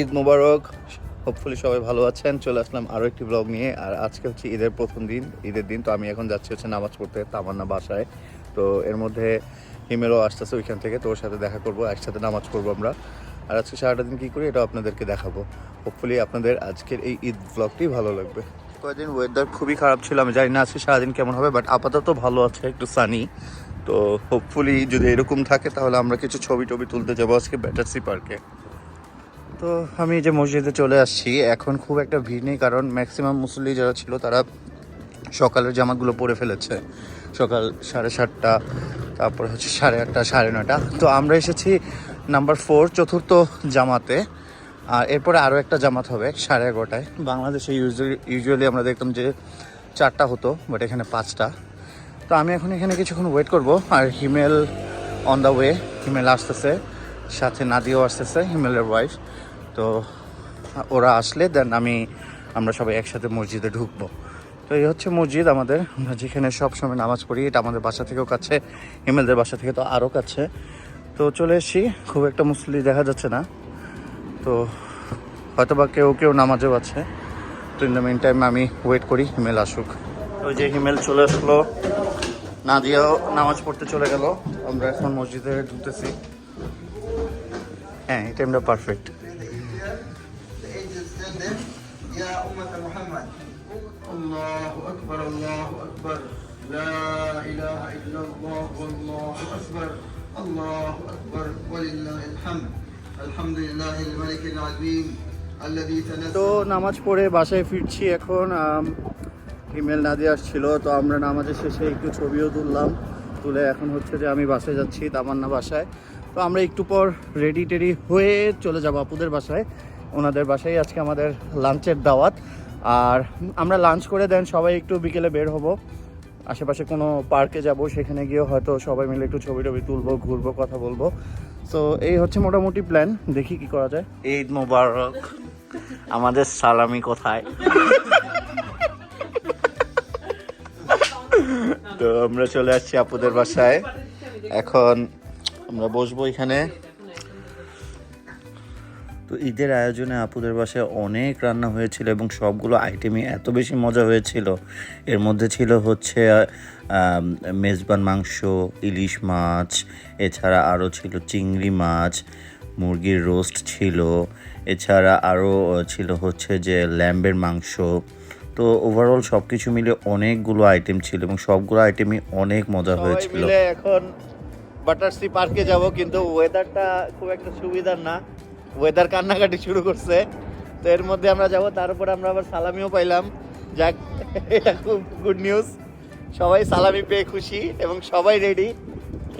ঈদ মোবারক। Hopefully সবাই ভালো আছেন। চলে আসলাম আরও একটি ব্লগ নিয়ে। আর আজকে হচ্ছে ঈদের প্রথম দিন, ঈদের দিন। তো আমি এখন যাচ্ছি হচ্ছে নামাজ পড়তে, তামান্না বাসায়। তো এর মধ্যে হিমেলও আসতেছে ওইখান থেকে। তো ওর সাথে দেখা করব, একসাথে নামাজ পড়ব আমরা। আর আজকে সারাটা দিন কী করি এটা আপনাদেরকে দেখাবো। হোপফুলি আপনাদের আজকের এই ঈদ ব্লগটি ভালো লাগবে। কয়েকদিন ওয়েদার খুবই খারাপ ছিল, আমি জানি না আজকে সারাদিন কেমন হবে বাট আপাতত ভালো আছে, একটু সানি তো হোপফুলি যদি এরকম থাকে, তাহলে আমরা কিছু ছবি টবি তুলতে যাব আজকে ব্যাটারসি পার্কে তো আমি যে মসজিদে চলে আসছি। এখন খুব একটা ভিড় নেই কারণ ম্যাক্সিমাম মুসল্লি যারা ছিল তারা সকালের জামাগুলো পরে ফেলেছে। সকাল সাড়ে সাতটা, তারপরে হচ্ছে সাড়ে আটটা, সাড়ে নটা তো আমরা এসেছি নাম্বার ফোর চতুর্থ জামাতে। আর এরপরে আরও একটা জামাত হবে সাড়ে এগারোটায়। বাংলাদেশে ইউজুয়ালি ইউজুয়ালি আমরা দেখতাম যে চারটা হতো বাট এখানে পাঁচটা। তো আমি এখন এখানে কিছুক্ষণ ওয়েট করব। আর Himel on the way Himel আসতেছে। সাথে নাদিও আসতেছে, হিমেলের ওয়াইফ তো ওরা আসলে দেন আমি, আমরা সবাই একসাথে মসজিদে ঢুকবো। তো এই হচ্ছে মসজিদ আমাদের। আমরা যেখানে সব সময় নামাজ পড়ি, এটা আমাদের বাসা থেকেও কাছে, হিমেলদের বাসা থেকে তো আরও কাছে। তো চলে এসেছি, খুব একটা মুসলি দেখা যাচ্ছে না। তো হয়তো বা কেউ কেউ নামাজেও আছে। তো ইন দ্য মেন টাইম আমি ওয়েট করি, হিমেল আসুক। ওই যে হিমেল চলে আসলো। না দিয়েও নামাজ পড়তে চলে গেল। আমরা এখন মসজিদে ঢুকতেছি। হ্যাঁ এই টাইমটা পারফেক্ট يا أمة محمد الله أكبر الله أكبر لا إله إلا الله والله أكبر الله أكبر ولله الحمد الحمد لله الملك العظيم الذي তো تنزل নামাজ পড়ে বাসায় ফিরছি এখন ইমেল নাদি আসছিল তো আমরা নামাজের শেষে একটু ছবিও তুললাম তুলে এখন হচ্ছে যে আমি বাসায় যাচ্ছি তামান্না বাসায় তো আমরা একটু পর রেডি টেডি হয়ে চলে যাব আপুদের বাসায় ওনাদের বাসায় আজকে আমাদের লাঞ্চের দাওয়াত। আর আমরা লাঞ্চ করে দেন, সবাই একটু বিকেলে বের হব। আশেপাশে কোনো পার্কে যাব, সেখানে গিয়ে হয়তো সবাই মিলে একটু ছবি টবি তুলবো, ঘুরবো, কথা বলব। তো এই হচ্ছে মোটামুটি প্ল্যান দেখি কি করা যায়। ঈদ মোবারক। আমাদের সালামি কোথায়? তো আমরা চলে আসছি আপুদের বাসায়। এখন আমরা বসবো এখানে। তো ঈদের আয়োজনে আপুদের বাসায় অনেক রান্না হয়েছিল এবং সবগুলো আইটেমই এত বেশি মজা হয়েছিল। এর মধ্যে ছিল হচ্ছে মেজবান মাংস ইলিশ মাছ এছাড়া আরও ছিল চিংড়ি মাছ মুরগির রোস্ট ছিল এছাড়া আরও ছিল হচ্ছে যে ল্যাম্বের মাংস। তো ওভারঅল সব কিছু মিলে অনেকগুলো আইটেম ছিল এবং সবগুলো আইটেমই অনেক মজা হয়েছিল। এখন বাটারসি পার্কে যাব কিন্তু ওয়েদারটা খুব একটা সুবিধার না। ওয়েদার কান্নাকাটি শুরু করছে। তো এর মধ্যে আমরা যাব তার আমরা আবার সালামিও পাইলাম। যাক, এটা খুব গুড নিউজ সবাই সালামি পেয়ে খুশি এবং সবাই রেডি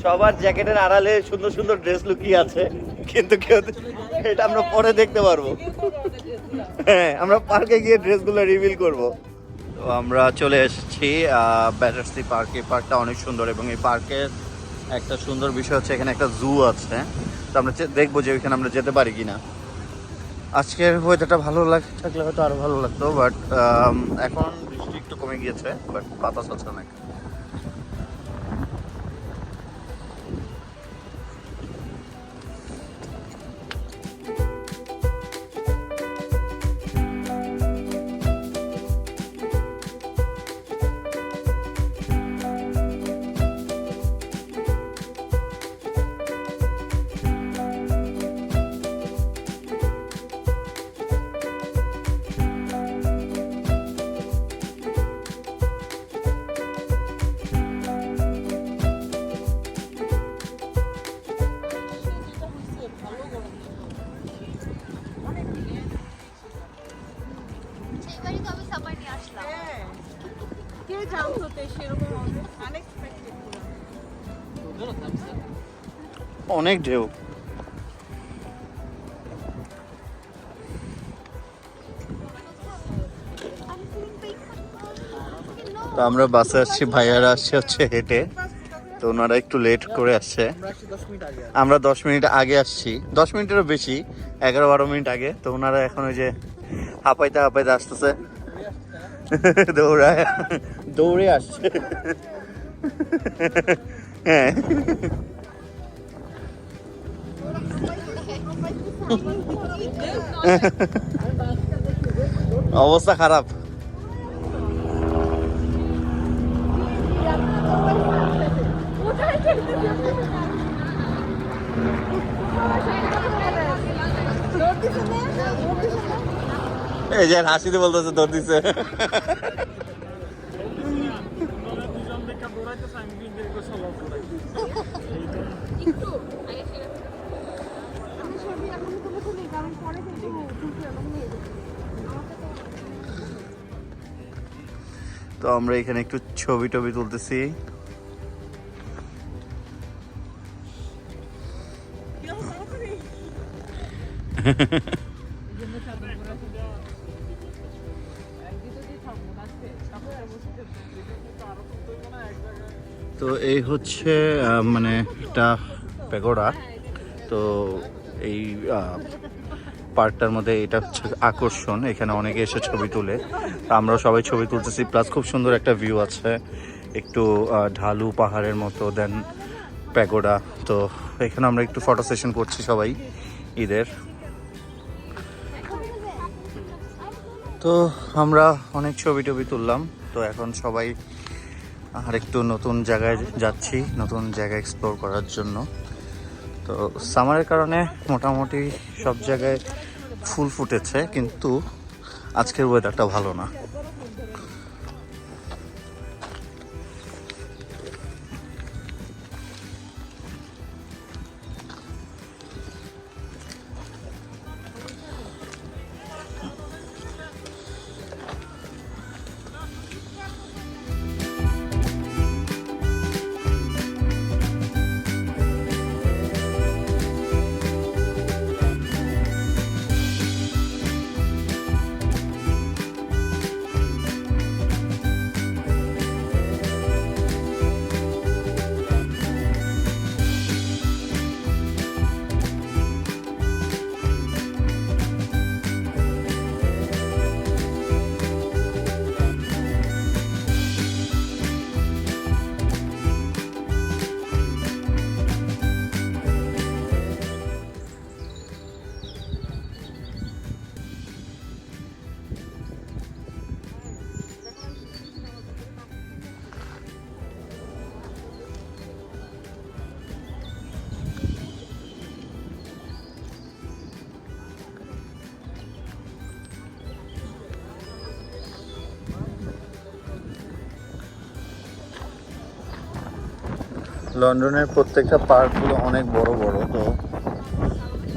সবার জ্যাকেটের আড়ালে সুন্দর সুন্দর ড্রেস লুকিয়ে আছে। কিন্তু কেউ এটা আমরা পরে দেখতে পারব। হ্যাঁ আমরা পার্কে গিয়ে ড্রেসগুলো রিভিল করব। আমরা চলে এসেছি ব্যাটার্সি পার্কে পার্কটা অনেক সুন্দর এবং এই পার্কের একটা সুন্দর বিষয় হচ্ছে এখানে একটা জু আছে। তো আমরা দেখব যে ওইখানে আমরা যেতে পারি কিনা। আজকের ওয়েদারটা ভালো লাগ থাকলে হয়তো আরও ভালো লাগতো বাট এখন বৃষ্টি একটু কমে গিয়েছে বাট বাতাস আছে অনেক। অনেক ঢেউ। তো আমরা বাসে আসছি ভাইয়ারা আসছে হচ্ছে হেঁটে। তো ওনারা একটু লেট করে আসছে। আমরা দশ মিনিট আগে আসছি। দশ মিনিটেরও বেশি এগারো বারো মিনিট আগে। তো ওনারা এখন ওই যে হাঁপাইতে হাঁপাইতে আসতেছে। দৌড়ায়। দৌড়ে আসছে। হ্যাঁ। অবস্থা খারাপ। এই যে হাসিতে বলতেছে দৌড় দিছে। তো আমরা এখানে একটু ছবি টবি তুলতেছি। তো এই হচ্ছে মানে একটা পেগোড়া তো এই পার্কটার মধ্যে এটা হচ্ছে আকর্ষণ, এখানে অনেকে এসে ছবি তুলে। তো আমরাও সবাই ছবি তুলতেছি, প্লাস খুব সুন্দর একটা ভিউ আছে। একটু ঢালু পাহাড়ের মতো, দেন প্যাগোডা। তো এখানে আমরা একটু ফটো সেশন করছি সবাই, ঈদের। তো আমরা অনেক ছবি টবি তুললাম, তো এখন সবাই আর একটু নতুন জায়গায় যাচ্ছি, নতুন জায়গা এক্সপ্লোর করার জন্য। তো সামারের কারণে মোটামুটি সব জায়গায় ফুল ফুটেছে কিন্তু আজকের ওয়েদারটা ভালো না। লন্ডনের প্রত্যেকটা পার্কগুলো অনেক বড় বড়, তো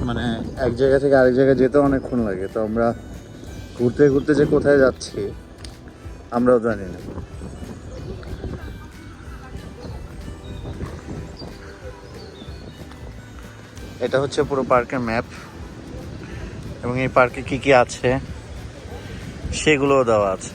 মানে এক জায়গা থেকে আরেক জায়গায় যেতে অনেকক্ষণ লাগে। তো আমরা ঘুরতে ঘুরতে যে কোথায় যাচ্ছি, আমরাও জানি না। এটা হচ্ছে পুরো পার্কের ম্যাপ, এবং এই পার্কে কি কি আছে, সেগুলোও দেওয়া আছে।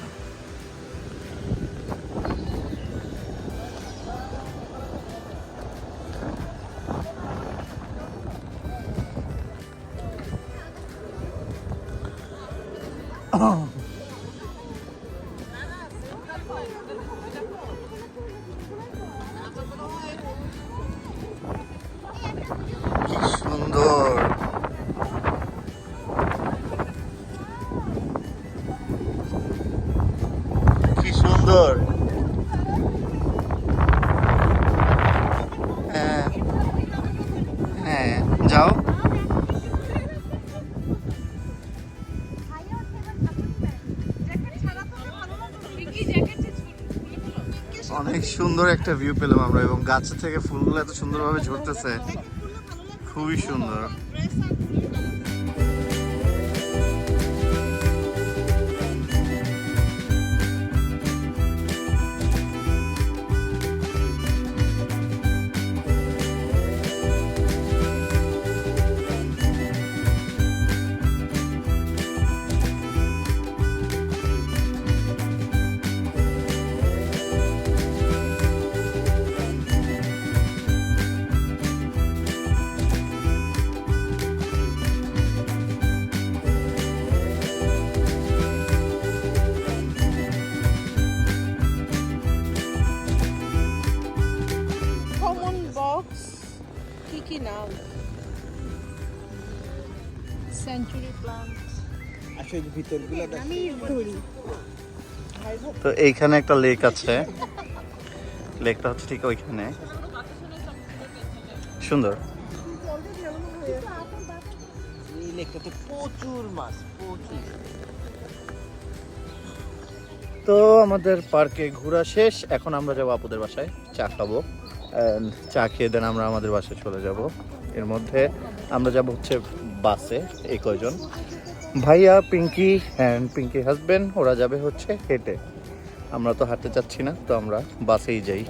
সুন্দর কি সুন্দর সুন্দর একটা ভিউ পেলাম আমরা এবং গাছের থেকে ফুলগুলো এত সুন্দরভাবে ঝরতেছে। খুবই সুন্দর। বক্স কি কি নাম সেঞ্চুরি প্লান্ট আসলে ভিতরগুলো আমি ধরি তো এইখানে একটা লেক আছে। লেকটা হচ্ছে ঠিক ওইখানে। সুন্দর। তো আমাদের পার্কে ঘোরা শেষ। এখন আমরা যাব আপুদের বাসায়। চা খাব। চা খেয়ে দেন, আমরা আমাদের বাসায় চলে যাব। এর মধ্যে আমরা যাব হচ্ছে বাসে, এই কয়জন। ভাইয়া পিঙ্কি অ্যান্ড পিঙ্কি হাজব্যান্ড ওরা যাবে হচ্ছে হেঁটে। আমরা তো হাঁটতে চাচ্ছি না, তো আমরা বাসেই যাই।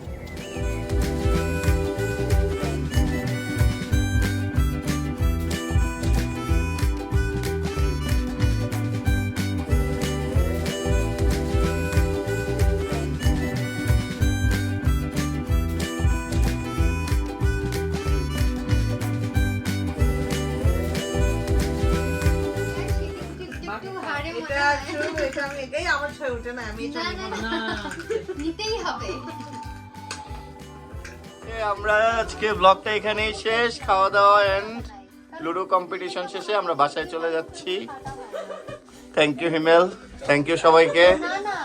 এটা শুরু এটা আমি এটাই আমার ছয় উঠে না আমি না, না, না, নিতেই হবে। এ, আমরা আজকে ব্লগটা এখানেই শেষ খাওয়া দাওয়া এন্ড লুডো কম্পিটিশন শেষে আমরা বাসায় চলে যাচ্ছি। Thank you Himel thank you সবাইকে। না না